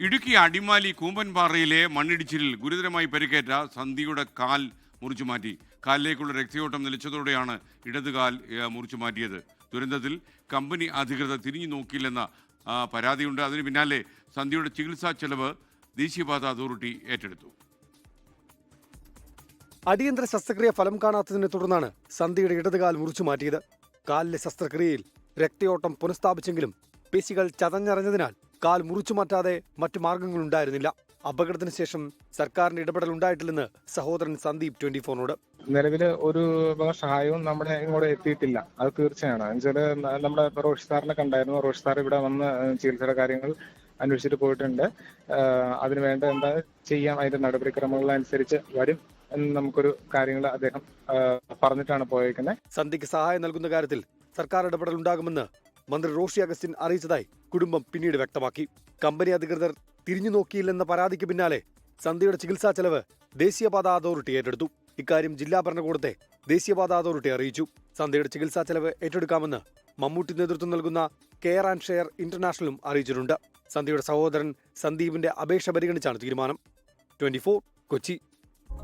ഇടുക്കി അടിമാലി കൂമ്പൻപാറയിലെ മണ്ണിടിച്ചിലിൽ ഗുരുതരമായി പരിക്കേറ്റ സന്ധിയുടെ കാൽ മുറിച്ചു മാറ്റി കാലിലേക്കുള്ള രക്തയോട്ടം നിലച്ചതോടെയാണ് ഇടതുകാൽ കാൽ മുറിച്ചു മാറ്റിയത് ദുരന്തത്തിൽ കമ്പനി അധികൃതർ തിരിഞ്ഞു നോക്കിയില്ലെന്ന പരാതിയുണ്ട്. അതിന് പിന്നാലെ സന്ധിയുടെ ചികിത്സാ ചെലവ് ദേശീയപാത അതോറിറ്റി ഏറ്റെടുത്തു. അടിയന്തര ശസ്ത്രക്രിയ ഫലം കാണാത്തതിനെ തുടർന്നാണ് സന്ധിയുടെ ഇടതുകാൽ മുറിച്ചു മാറ്റിയത് കാലിലെ ശസ്ത്രക്രിയയിൽ രക്തയോട്ടം പുനഃസ്ഥാപിച്ചെങ്കിലും പേശികൾ ചതഞ്ഞറിഞ്ഞതിനാൽ കാൽ മുറിച്ചു മാറ്റാതെ മറ്റു മാർഗങ്ങളുണ്ടായിരുന്നില്ല. അപകടത്തിന് ശേഷം സർക്കാരിന്റെ ഇടപെടൽ ഉണ്ടായിട്ടില്ലെന്ന് സഹോദരൻ സന്ദീപ് ട്വന്റി ഫോറിനോട് നിലവിൽ ഒരു സഹായവും നമ്മുടെ ഇങ്ങോട്ട് എത്തിയിട്ടില്ല. അത് തീർച്ചയാണ്. എന്നുവെച്ചാൽ ന- നമ്മുടെ റോഷി സാറിനെ കണ്ടായിരുന്നു. റോഷി സാർ ഇവിടെ വന്ന് ചികിത്സയുടെ കാര്യങ്ങൾ അന്വേഷിച്ചിട്ട് പോയിട്ടുണ്ട്. അതിന് വേണ്ട എന്താ ചെയ്യാം? അതിന്റെ നടപടിക്രമങ്ങൾ അനുസരിച്ച് വരും എന്ന് നമുക്കൊരു കാര്യങ്ങൾ അദ്ദേഹം പറഞ്ഞിട്ടാണ് പോയേക്കുന്നത് സന്ധിക്ക് സഹായം നൽകുന്ന കാര്യത്തിൽ സർക്കാർ ഇടപെടൽ ഉണ്ടാകുമെന്ന് മന്ത്രി റോഷി അഗസ്റ്റിൻ അറിയിച്ചതായി കുടുംബം പിന്നീട് വ്യക്തമാക്കി. കമ്പനി അധികൃതർ തിരിഞ്ഞു നോക്കിയില്ലെന്ന പരാതിക്ക് പിന്നാലെ സന്ധ്യയുടെ ചികിത്സാ ചെലവ് ദേശീയപാത അതോറിറ്റി ഏറ്റെടുത്തു. ഇക്കാര്യം ജില്ലാ ഭരണകൂടത്തെ ദേശീയപാത അതോറിറ്റി അറിയിച്ചു. സന്ധ്യയുടെ ചികിത്സാ ചെലവ് ഏറ്റെടുക്കാമെന്ന് മമ്മൂട്ടി നേതൃത്വം നൽകുന്ന കെയർ ആൻഡ് ഷെയർ ഇന്റർനാഷണലും അറിയിച്ചിട്ടുണ്ട്. സന്ധ്യയുടെ സഹോദരൻ സന്ദീപിന്റെ അപേക്ഷ പരിഗണിച്ചാണ് തീരുമാനം. ട്വന്റി കൊച്ചി.